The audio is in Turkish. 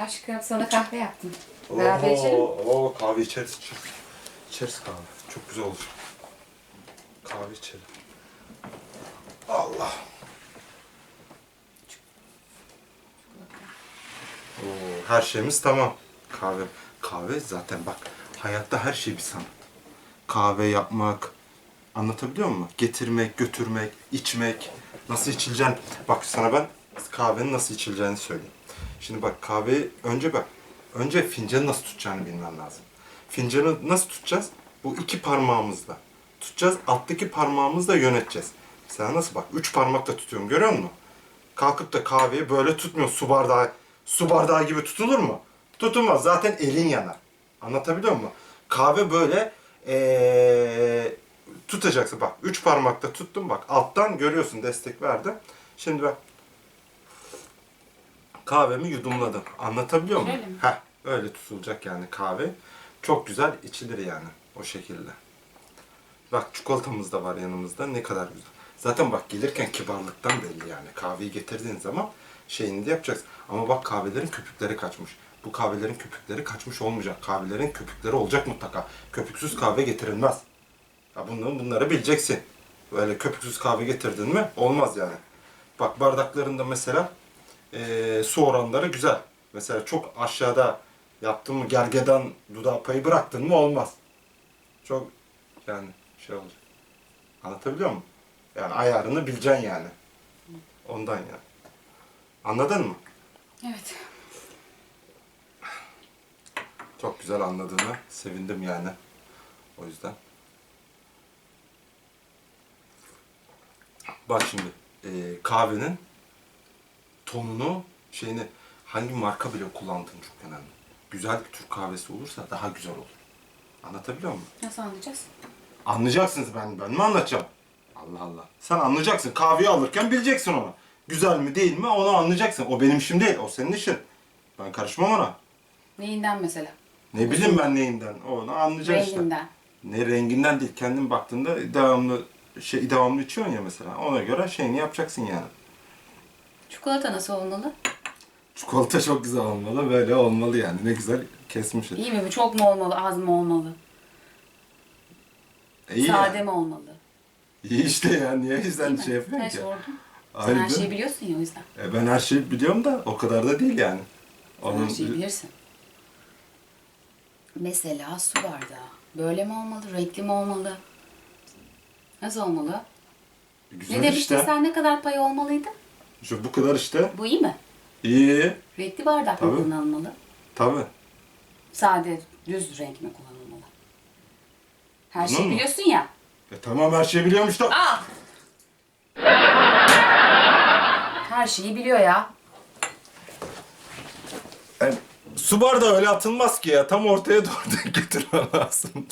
Aşkım sana kahve yaptım. Beraber içelim. Oo, kahve içeriz. içeriz. İçeriz kahve. Çok güzel olur. Kahve içelim. Allah. Oo, her şeyimiz tamam. Kahve. Kahve zaten bak hayatta her şey bir sanat. Kahve yapmak, anlatabiliyor muyum? Getirmek, götürmek, içmek, nasıl içileceğini. Bak sana ben kahvenin nasıl içileceğini söyleyeyim. Şimdi bak kahveyi önce bak, önce fincanı nasıl tutacağını bilmen lazım. Fincanı nasıl tutacağız? Bu iki parmağımızla tutacağız. Alttaki parmağımızla yöneteceğiz. Sen nasıl bak? Üç parmakla tutuyorum görüyor musun? Kalkıp da kahveyi böyle tutmuyor. Su bardağı, su bardağı gibi tutulur mu? Tutulmaz. Zaten elin yanar. Anlatabiliyor muyum? Kahve böyle ee, tutacaksın. Bak üç parmakla tuttum bak. Alttan görüyorsun destek verdim. Şimdi bak kahvemi yudumladım. Anlatabiliyor muyum? Öyle mi? Heh, öyle tutulacak yani kahve. Çok güzel içilir yani o şekilde. Bak çikolatamız da var yanımızda. Ne kadar güzel. Zaten bak gelirken kibarlıktan belli yani. Kahveyi getirdiğin zaman şeyini de yapacaksın. Ama bak kahvelerin köpükleri kaçmış. Bu kahvelerin köpükleri kaçmış olmayacak. Kahvelerin köpükleri olacak mutlaka. Köpüksüz kahve getirilmez. Ya bunları, bunları bileceksin. Böyle köpüksüz kahve getirdin mi olmaz yani. Bak bardaklarında mesela eee, su oranları güzel. Mesela çok aşağıda yaptın mı gergedan dudağı payı bıraktın mı olmaz. Çok yani şey olacak. Anlatabiliyor muyum? Yani ayarını bileceksin yani. Ondan yani. Anladın mı? Evet. Çok güzel anladığına sevindim yani. O yüzden. Bak şimdi eee, kahvenin tonunu şeyini hangi marka bile kullandığın çok önemli. Güzel bir Türk kahvesi olursa daha güzel olur. Anlatabiliyor muyum? Nasıl anlayacağız? Anlayacaksınız ben ben mi anlatacağım? Allah Allah. Sen anlayacaksın. Kahveyi alırken bileceksin onu. Güzel mi değil mi onu anlayacaksın. O benim işim değil. O senin işin. Ben karışmam ona. Neyinden mesela? Ne bileyim ben neyinden. Onu anlayacaksın işte. Renginden. Ne renginden değil. Kendin baktığında devamlı şey devamlı içiyorsun ya mesela. Ona göre şeyini yapacaksın yani. Çikolata nasıl olmalı? Çikolata çok güzel olmalı. Böyle olmalı yani. Ne güzel kesmişsin. İyi mi bu? Çok mu olmalı? Az mı olmalı? İyi Sade yani. mi olmalı? İyi işte ya. Niye Değil sen şey yapıyorsun Ben ki? sordum. Sen her değil şeyi biliyorsun ya o yüzden. E ben her şeyi biliyorum da o kadar da değil yani. Sen Onun her şeyi bilirsin. Mesela su bardağı. Böyle mi olmalı? Renkli mi olmalı? Nasıl olmalı? güzel ne demiştin işte. sen ne kadar pay olmalıydı? Şu bu kadar işte. Bu iyi mi? İyi. Renkli bardak mı Tabii. kullanılmalı? Tabii. Sade, düz renk mi kullanılmalı? Her Bunun şeyi mu? biliyorsun ya. E tamam her şeyi biliyormuş da. Al! Her şeyi biliyor ya. E, su bardağı öyle atılmaz ki ya. Tam ortaya doğru denk getirmen lazım.